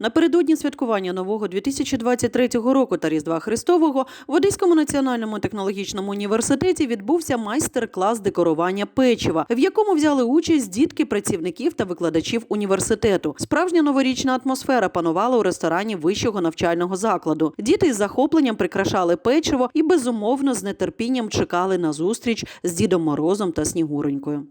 Напередодні святкування нового 2023 року та Різдва Христового в Одеському національному технологічному університеті відбувся майстер-клас декорування печива, в якому взяли участь дітки працівників та викладачів університету. Справжня новорічна атмосфера панувала у ресторані вищого навчального закладу. Діти із захопленням прикрашали печиво і безумовно з нетерпінням чекали на зустріч з Дідом Морозом та Снігуронькою.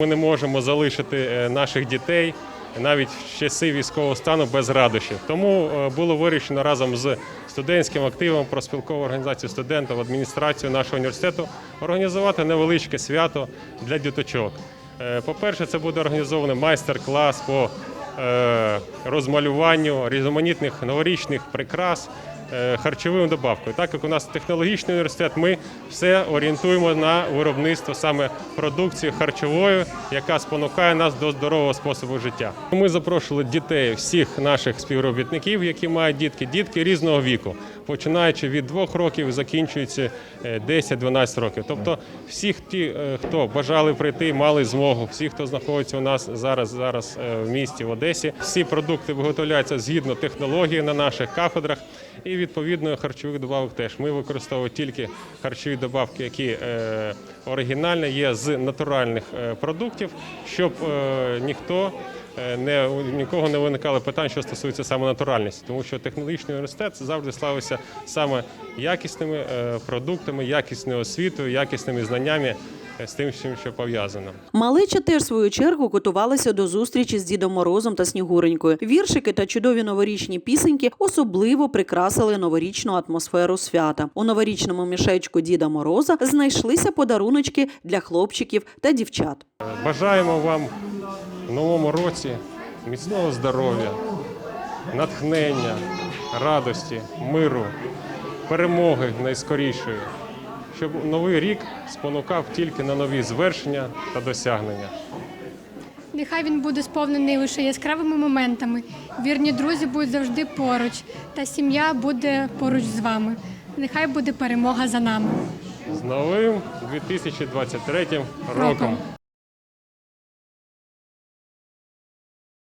Ми не можемо залишити е, наших дітей навіть в часи військового стану без радощів. Тому е, було вирішено разом з студентським активом, проспілковою організацію студентів, адміністрацією нашого університету організувати невеличке свято для діточок. Е, По-перше, це буде організований майстер-клас по е, розмалюванню різноманітних новорічних прикрас е, харчовим добавкою. Так як у нас технологічний університет, ми все орієнтуємо на виробництво саме продукції харчової, яка спонукає нас до здорового способу життя. Ми запрошували дітей, всіх наших співробітників, які мають дітки, дітки різного віку, починаючи від 2 років закінчуючи е, 10-12 років. Тобто всіх ті, е, хто бажали прийти, мали змогу, всі, хто знаходиться у нас зараз, зараз е, в місті в Одесі, всі продукти виготовляються згідно технології на наших кафедрах. І відповідно харчових добавок теж ми використовуємо тільки харчові добавки, які е, оригінальні, є з натуральних е, продуктів, щоб е, ніхто не нікого не виникало питань, що стосується саме натуральності, тому що технологічний університет завжди славився саме якісними продуктами, якісною освітою, якісними знаннями з тим, чим що пов'язано. Малеча теж в свою чергу готувалася до зустрічі з Дідом Морозом та Снігуренькою. Віршики та чудові новорічні пісеньки особливо прикрасили новорічну атмосферу свята. У новорічному мішечку Діда Мороза знайшлися подаруночки для хлопчиків та дівчат. Бажаємо вам в новому році міцного здоров'я, натхнення, радості, миру, перемоги найскорішої, щоб новий рік спонукав тільки на нові звершення та досягнення. Нехай він буде сповнений лише яскравими моментами. Вірні друзі будуть завжди поруч, та сім'я буде поруч з вами. Нехай буде перемога за нами. З новим 2023 роком! Роком.